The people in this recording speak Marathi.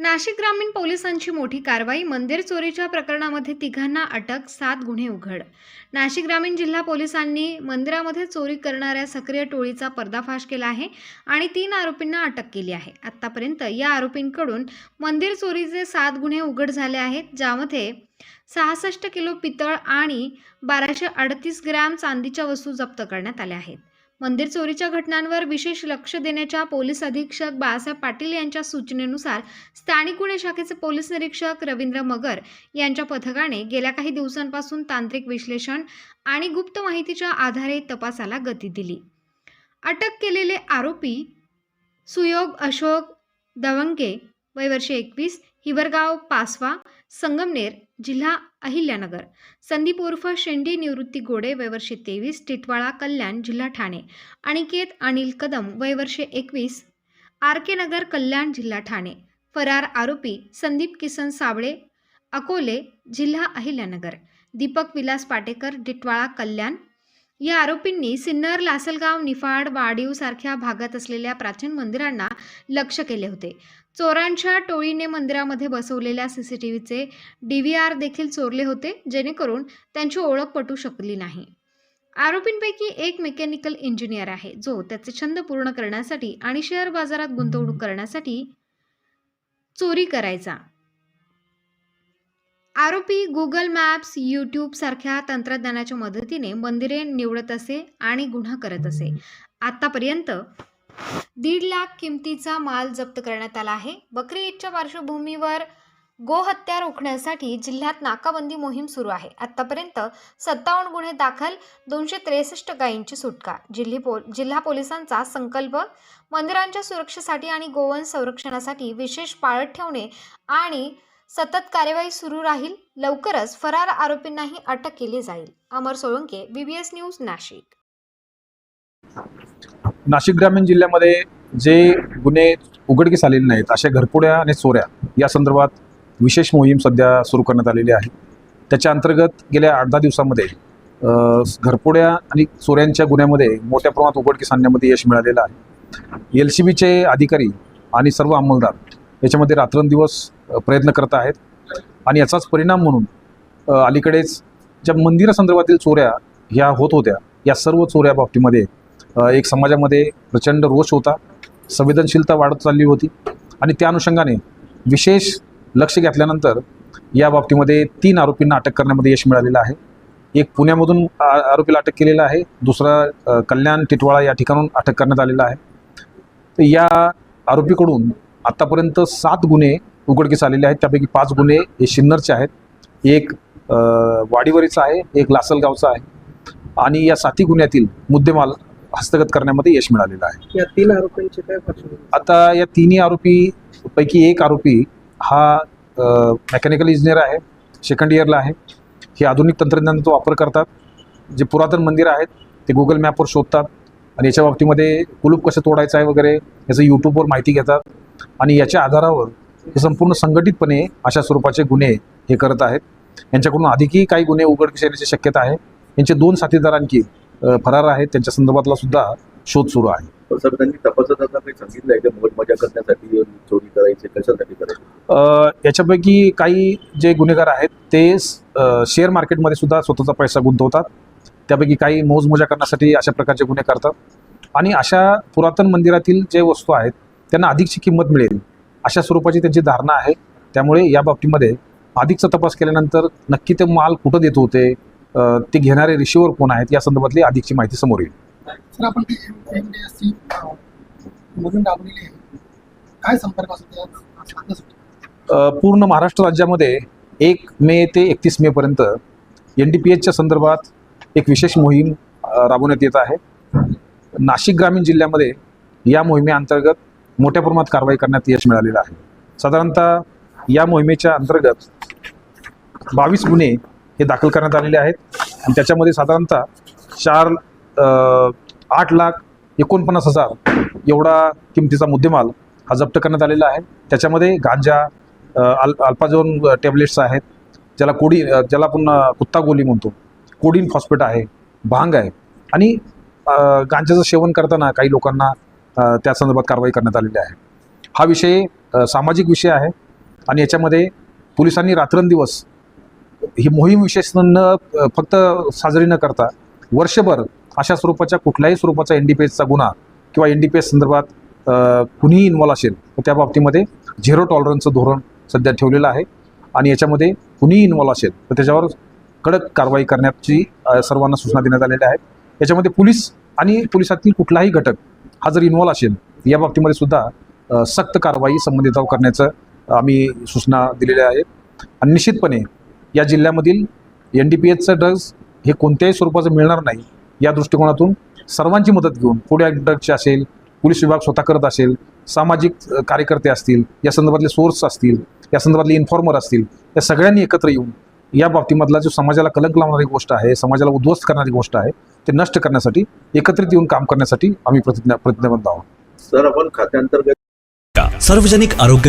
नाशिक ग्रामीण पोलिसांची मोठी कारवाई मंदिर चोरीच्या प्रकरणामध्ये तिघांना अटक सात गुन्हे उघड. नाशिक ग्रामीण जिल्हा पोलिसांनी मंदिरामध्ये चोरी करणाऱ्या सक्रिय टोळीचा पर्दाफाश केला आहे आणि तीन आरोपींना अटक केली आहे. आतापर्यंत या आरोपींकडून मंदिर चोरीचे सात गुन्हे उघड झाले आहेत ज्यामध्ये सहासष्ट किलो पितळ आणि बाराशे अडतीस ग्रॅम चांदीच्या वस्तू जप्त करण्यात आल्या आहेत. मंदिर चोरीच्या घटनांवर विशेष लक्ष देण्याच्या पोलीस अधीक्षक बाळासाहेब पाटील यांच्या सूचनेनुसार स्थानिक गुन्हे शाखेचे पोलीस निरीक्षक रवींद्र मगर यांच्या पथकाने गेल्या काही दिवसांपासून तांत्रिक विश्लेषण आणि गुप्त माहितीच्या आधारे तपासाला गती दिली. अटक केलेले आरोपी सुयोग अशोक दवंगे वय वर्ष एकवीस हिवरगाव पासवा संगमनेर जिल्हा अहिल्यानगर. संदीप उर्फ शेंडी निवृत्ती गोडे वयवर्षे तेवीस टिटवाळा कल्याण जिल्हा ठाणे. अनिकेत अनिल कदम वयवर्षे एकवीस आर के नगर कल्याण जिल्हा ठाणे. फरार आरोपी संदीप किसन साबळे अकोले जिल्हा अहिल्यानगर. दीपक विलास पाटेकर डिटवाळा कल्याण. या आरोपींनी सिन्नर लासलगाव निफाड वाडीव सारख्या भागात असलेल्या प्राचीन मंदिरांना लक्ष केले होते. चोरांच्या टोळीने मंदिरामध्ये बसवलेल्या सीसीटीव्हीचे डी व्ही आर देखील चोरले होते जेणेकरून त्यांची ओळख पटू शकली नाही. आरोपींपैकी एक मेकॅनिकल इंजिनियर आहे जो त्याचे छंद पूर्ण करण्यासाठी आणि शेअर बाजारात गुंतवणूक करण्यासाठी चोरी करायचा. आरोपी गुगल मॅप्स यूट्यूब सारख्या तंत्रज्ञानाच्या मदतीने मंदिरे निवडत असे आणि गुन्हा करत असे. आतापर्यंत दीड लाख किमतीचा माल जप्त करण्यात आला आहे. बकरी ईदच्या पार्श्वभूमीवर गोहत्या रोखण्यासाठी जिल्ह्यात नाकाबंदी मोहीम सुरू आहे. आतापर्यंत सत्तावन्न गुन्हे दाखल दोनशे त्रेसष्ट गायींची सुटका. जिल्ही पो जिल्हा पोलिसांचा संकल्प मंदिरांच्या सुरक्षेसाठी आणि गोवन संरक्षणासाठी विशेष पाळत ठेवणे आणि सतत कार्यवाही सुरू राहील. लवकरच फरार आरोपींनाही अटक केली जाईल. Amar Solanke BBS news Nashik. Nashik ग्रामीण जिल्ह्यामध्ये जे गुन्हे उघडकीस आलेले नाहीत अशा घरपुड्या आणि चोऱ्या या संदर्भात विशेष मोहीम सध्या सुरू करण्यात आलेली आहे. त्याच्या अंतर्गत गेल्या आठ दहा दिवसामध्ये घरपुड्या आणि चोऱ्यांच्या गुन्ह्यामध्ये मोठ्या प्रमाणात उघडकीस आणण्यामध्ये यश मिळालेलं आहे. एल सी बीचे अधिकारी आणि सर्व अंमलदार याच्यामध्ये रात्रंदिवस प्रयत्न करत आहेत आणि याचाच परिणाम म्हणून अलीकडेच ज्या मंदिरासंदर्भातील चोऱ्या ह्या होत होत्या या सर्व चोऱ्या बाबतीमध्ये एक समाजामध्ये प्रचंड रोष होता संवेदनशीलता वाढत चालली होती आणि त्या अनुषंगाने विशेष लक्ष घेतल्यानंतर या बाबतीमध्ये तीन आरोपींना अटक करण्यामध्ये यश मिळालेलं आहे. एक पुण्यामधून आरोपीला अटक केलेलं आहे दुसरा कल्याण टिटवाळा या ठिकाणून अटक करण्यात आलेला आहे. तर या आरोपीकडून आत्तापर्यंत सात गुन्हे उघडकीस आलेले आहेत त्यापैकी पाच गुन्हे हे सिन्नरचे आहेत. एक वाडीवरीचा आहे एक लासलगावचा आहे. आणि या साती गुन्ह्यातील मुद्देमाल हस्तगत करण्यामध्ये यश मिळालेलं आहे. या तीन आरोपींची काय पार्श्वभूमी आता या तिन्ही आरोपी पैकी एक आरोपी हा मेकॅनिकल इंजिनियर आहे सेकंड इयरला आहे. हे आधुनिक तंत्रज्ञानाचा वापर करतात. जे पुरातन मंदिर आहेत ते गुगल मॅपवर शोधतात आणि याच्या बाबतीमध्ये कुलूप कसं तोडायचं आहे वगैरे याचं यूट्यूबवर माहिती घेतात आणि याच्या आधारावर हे संपूर्ण संघटितपणे अशा स्वरूपाचे गुन्हे हे करत आहेत. यांच्याकडून अधिकही काही गुन्हे उघडकीस येण्याची शक्यता आहे. यांचे दोन साथीदार आणखी अ, फरार आहेत. त्यांच्या संदर्भातला सुद्धा शोध सुरू आहे. सर त्यांनी तपासत काही का? मोज करण्यासाठी चोरी करायची कशासाठी करायची? अ, याच्यापैकी काही जे गुन्हेगार आहेत ते शेअर मार्केटमध्ये सुद्धा स्वतःचा पैसा गुंतवतात. त्यापैकी काही मोजमोजा करण्यासाठी अशा प्रकारचे गुन्हे करतात. आणि अशा पुरातन मंदिरातील जे वस्तू आहेत त्यांना अधिकची किंमत मिळेल अशा स्वरूपाची त्यांची धारणा आहे. त्यामुळे या बाबतीमध्ये अधिकचा तपास केल्यानंतर नक्की ते माल कुठं देत होते ते घेणारे रिशिवर कोण आहेत या संदर्भातली अधिकची माहिती समोर येईल. सर आपण ती काय संपर्क असतो पूर्ण महाराष्ट्र राज्यामध्ये एक मे ते एकतीस मेपर्यंत एन डी पी एचच्या संदर्भात एक विशेष मोहीम राबवण्यात येत आहे. नाशिक ग्रामीण जिल्ह्यामध्ये या मोहिमेअंतर्गत मोठ्या प्रमाणात कारवाई करण्यात यश मिळालेलं आहे. साधारणतः या मोहिमेच्या अंतर्गत बावीस गुन्हे हे दाखल करण्यात आलेले आहेत. आणि त्याच्यामध्ये साधारणतः चार आठ लाख एकोणपन्नास हजार एवढा किमतीचा मुद्देमाल हा जप्त करण्यात आलेला आहे. त्याच्यामध्ये गांजा अल अल्पाझोन टॅबलेट्स आहेत ज्याला कोडी ज्याला आपण कुत्ता गोली म्हणतो. कोडीन फॉस्फेट आहे भांग आहे आणि गांजाचं सेवन करताना काही लोकांना त्या संदर्भात कारवाई करण्यात आलेली आहे. हा विषय सामाजिक विषय आहे आणि याच्यामध्ये पोलिसांनी रात्रंदिवस ही मोहीम विशेष न फक्त साजरी न करता वर्षभर अशा स्वरूपाच्या कुठल्याही स्वरूपाचा एन डी पी एसचा गुन्हा किंवा एन डी पी एस संदर्भात कुणीही इन्व्हॉल्व असेल तर त्या बाबतीमध्ये झिरो टॉलरन्सचं धोरण सध्या ठेवलेलं आहे. आणि याच्यामध्ये कुणीही इन्व्हॉल्व असेल तर त्याच्यावर कडक कारवाई करण्याची सर्वांना सूचना देण्यात आलेल्या आहेत. याच्यामध्ये पोलीस आणि पोलिसातील कुठलाही घटक हा जर इन्व्हॉल्व असेल या बाबतीमध्ये सुद्धा सक्त कारवाई संबंधितावर करण्याचं आम्ही सूचना दिलेल्या आहेत. आणि निश्चितपणे या जिल्ह्यामधील एन डी पी एचचं ड्रग्ज हे कोणत्याही स्वरूपाचं मिळणार नाही या दृष्टिकोनातून सर्वांची मदत घेऊन फूड ॲक्टची असेल पोलीस विभाग स्वतः करत असेल सामाजिक कार्यकर्ते असतील या संदर्भातले सोर्स असतील या संदर्भातले इन्फॉर्मर असतील या सगळ्यांनी एकत्र येऊन या बाबतीमधला जो समाजाला कलंक लावणारी गोष्ट आहे समाजाला उद्ध्वस्त करणारी गोष्ट आहे ते नष्ट करण्यासाठी एकत्रित येऊन काम करण्यासाठी आम्ही प्रतिज्ञा प्रतिज्ञाबद्ध आहोत. सर आपण खात्यांतर्गत सार्वजनिक आरोग्य